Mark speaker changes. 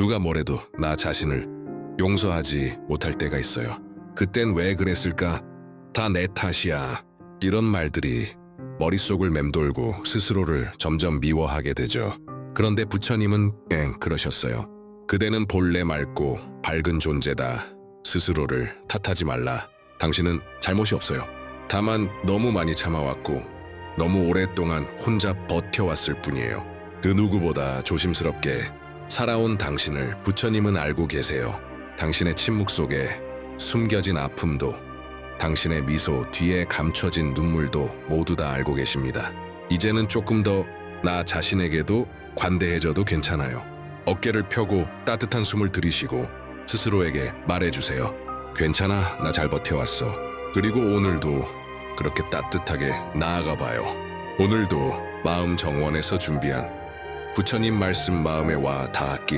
Speaker 1: 누가 뭐래도 나 자신을 용서하지 못할 때가 있어요. 그땐 왜 그랬을까? 다 내 탓이야. 이런 말들이 머릿속을 맴돌고 스스로를 점점 미워하게 되죠. 그런데 부처님은 엥 그러셨어요. 그대는 본래 맑고 밝은 존재다. 스스로를 탓하지 말라. 당신은 잘못이 없어요. 다만 너무 많이 참아왔고 너무 오랫동안 혼자 버텨왔을 뿐이에요. 그 누구보다 조심스럽게 살아온 당신을 부처님은 알고 계세요. 당신의 침묵 속에 숨겨진 아픔도 당신의 미소 뒤에 감춰진 눈물도 모두 다 알고 계십니다. 이제는 조금 더 나 자신에게도 관대해져도 괜찮아요. 어깨를 펴고 따뜻한 숨을 들이쉬고 스스로에게 말해주세요. 괜찮아, 나 잘 버텨왔어. 그리고 오늘도 그렇게 따뜻하게 나아가 봐요. 오늘도 마음 정원에서 준비한 부처님 말씀 마음에 와 닿았길